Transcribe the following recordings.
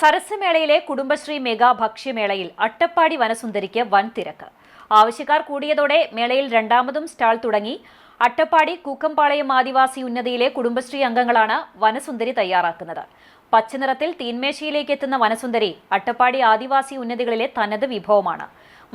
സരസ്മേളയിലെ Kudumbashree mega ഭക്ഷ്യമേളയിൽ അട്ടപ്പാടി വനസുന്ദരിക്ക് വൻ തിരക്ക്. ആവശ്യക്കാർ കൂടിയതോടെ മേളയിൽ രണ്ടാമതും സ്റ്റാൾ തുടങ്ങി. അട്ടപ്പാടി കൂക്കമ്പാളയം ആദിവാസി ഉന്നതിയിലെ കുടുംബശ്രീ അംഗങ്ങളാണ് വനസുന്ദരി തയ്യാറാക്കുന്നത്. പച്ചനിറത്തിൽ തീന്മേശയിലേക്ക് എത്തുന്ന വനസുന്ദരി അട്ടപ്പാടി ആദിവാസി ഉന്നതികളിലെ തനത് വിഭവമാണ്.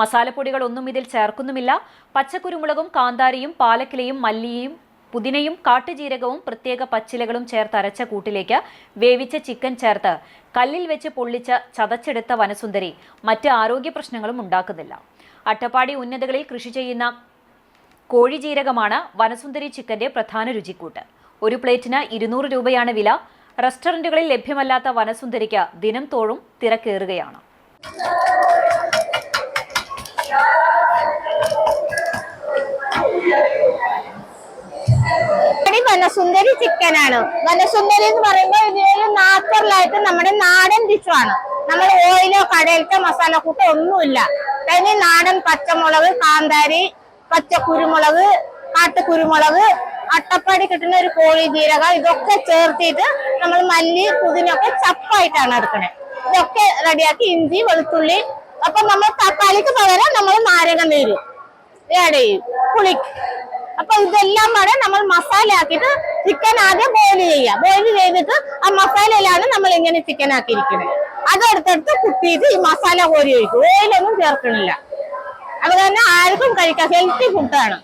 മസാലപ്പൊടികൾ ഒന്നും ഇതിൽ ചേർക്കുന്നുമില്ല. പച്ചക്കുരുമുളകും കാന്താരിയും പാലക്കിലയും മല്ലിയും പുതിനയും കാട്ടുജീരകവും പ്രത്യേക പച്ചിലകളും ചേർത്ത് അരച്ച കൂട്ടിലേക്ക് വേവിച്ച ചിക്കൻ ചേർത്ത് കല്ലിൽ വെച്ച് പൊള്ളിച്ച് ചതച്ചെടുത്ത വനസുന്ദരി മറ്റ് ആരോഗ്യ പ്രശ്നങ്ങളും ഉണ്ടാക്കുന്നില്ല. അട്ടപ്പാടി ഉന്നതകളിൽ കൃഷി ചെയ്യുന്ന കോഴിജീരകമാണ് വനസുന്ദരി ചിക്കന്റെ പ്രധാന രുചിക്കൂട്ട്. ഒരു പ്ലേറ്റിന് ഇരുന്നൂറ് രൂപയാണ് വില. റെസ്റ്റോറന്റുകളിൽ ലഭ്യമല്ലാത്ത വനസുന്ദരിക്ക് ദിനം തോറും തിരക്കേറുകയാണ്. വനസുന്ദരി ചിക്കൻ ആണ് വനസുന്ദരി എന്ന് പറയുമ്പോൾ ഇതിലൊരു നാച്ചുറലായിട്ട് നമ്മുടെ നാടൻ ഡിഷാണ് നമ്മൾ ഓയിലോ കടയിലത്തെ മസാല കൂട്ടോ ഒന്നുമില്ല. അതിന് നാടൻ പച്ചമുളക് കാന്താരി കുരുമുളക് കാട്ടുകുരുമുളക് അട്ടപ്പാടി കിട്ടുന്ന ഒരു കോഴി ജീരക ഇതൊക്കെ ചേർത്തിട്ട് നമ്മൾ മല്ലി പുതിനൊക്കെ ചപ്പായിട്ടാണ് എടുക്കണേ. ഇതൊക്കെ റെഡിയാക്കി ഇഞ്ചി വെളുത്തുള്ളി. അപ്പൊ നമ്മൾ തക്കാളിക്ക് പകരം നമ്മൾ നാരങ്ങ നീര്. ആഡ് പുളി അപ്പൊ ഇതെല്ലാം കൂടെ നമ്മൾ മസാല ആക്കിയിട്ട് ചിക്കൻ ആദ്യം ബോയിൽ ചെയ്യുക. ബോയിൽ ചെയ്തിട്ട് ആ മസാലയിലാണ് നമ്മൾ ഇങ്ങനെ ചിക്കൻ ആക്കിയിരിക്കുന്നത് അതെടുത്തെടുത്ത് കുത്തിയിട്ട് ഈ മസാല കോരി ഒഴിക്കും. ഓയിലൊന്നും ചേർക്കണില്ല. അത് തന്നെ ആർക്കും കഴിക്കാം ഹെൽത്തി ഫുഡാണ്